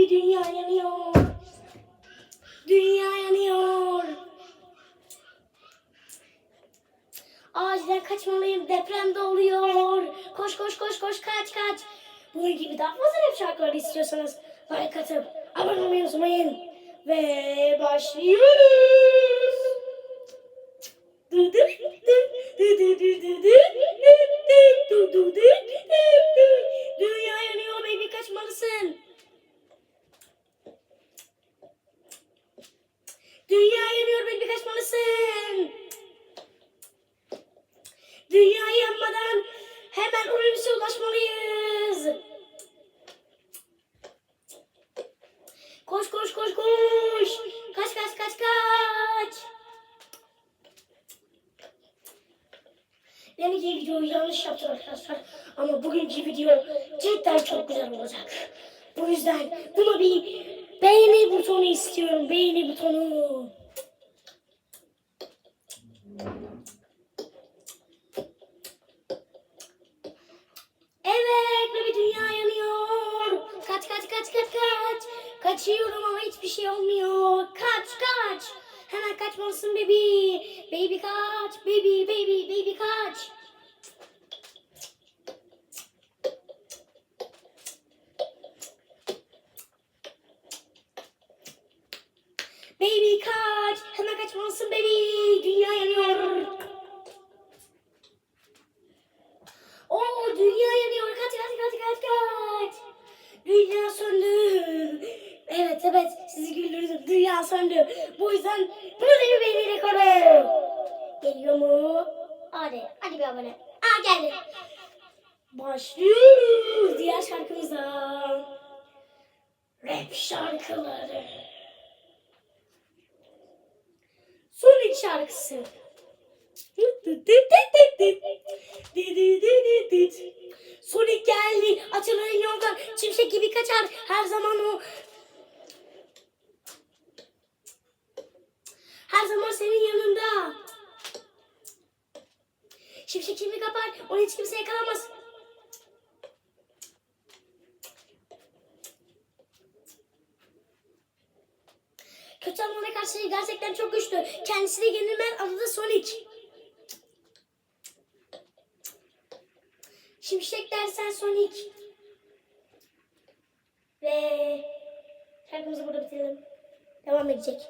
baby dünya yanıyor. Dünya yanıyor. Acilen kaçmalıyım. Deprem de oluyor. Koş koş koş koş kaç kaç. Bunun gibi daha fazla rap şarkıları istiyorsanız like atıp abone olmayı unutmayın. Ve başlıyoruz. Du du du du du du du du du du du du du. Dünya yanıyor baby kaçmalısın. Dünya yanıyor baby kaçmalısın. Dünya yanmadan hemen Olympus'a ulaşmalıyız. Koş koş koş koş. Kaç kaç kaç kaç. Demek videoyu yanlış yaptım arkadaşlar. Ama bugünkü video cidden çok güzel olacak. Bu yüzden buna bir beğeni butonu istiyorum. Beğeni butonu. Evet ve bir dünya yanıyor. Kaç kaç kaç kaç kaç. Kaçıyorum ama hiçbir şey olmuyor. Kaç kaç. Hemen kaçmalısın baby. Baby kaç. Baby baby baby kaç. Baby kaç. Hemen Dünya söndü. Bu yüzden bunu beğeni rekoru. Geliyor mu? Hadi hadi bir abone. Aa geldi. Başlıyoruz diğer şarkımıza. Rap şarkıları. Sonic şarkısı. Sonic geldi. Açılan yoldan çimşek gibi kaçar. Her zaman o. Her zaman senin yanında. Şimşek kimi kapar. Onu hiç kimse yakalamaz. Kötü anlara karşı gerçekten çok güçlü. Kendisi de yenilmez. Adı da Sonic. Şimşek dersen Sonic. Ve şarkımızı burada bitirelim. Devam edecek.